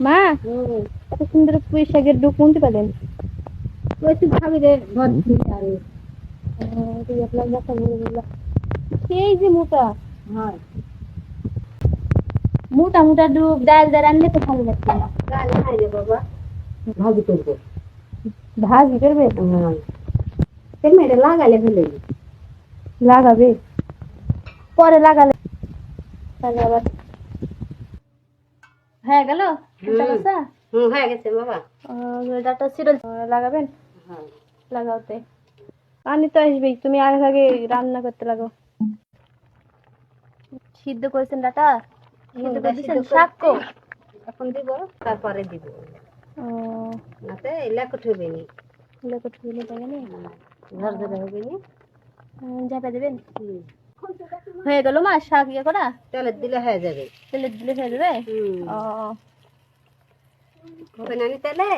মা? এত সুন্দর পুঁই শাকের ডুব কোনতে ওই তুই ভাবি রে ঘর থেকে আরে এই যে মোটা। হয়। মোটা মোটা ডুব ডাল ডাল আনলে তো ভালো লাগছে না। ডাল খাই রে বাবা। ভাজি করব। ভাজি করবে? হ্যাঁ। তেল মেরে লাগালে ফেলে লাগাবে? পরে লাগালে। তাহলে আবার হ্যাঁ গেল? হুম। হয়ে গেছে বাবা। ডাটা লাগাবেন? হ্যাঁ। লাগাওতে। পানি তো আসবেই তুমি আগে আগে রান্না করতে লাগো। সিদ্ধ করেছেন ডাটা? সিদ্ধ করে শাক কো? এখন দিব তারপরে দিব। ও। নাতে নি। ঝর ঝরে হবে নি। ঝাপা দেবেন? হুম। হয়ে গেল মা শাক ইয়ে করা? তেলের দিলে হয়ে যাবে। তেলের দিলে হয়ে যাবে? ও। হবে না তেলে?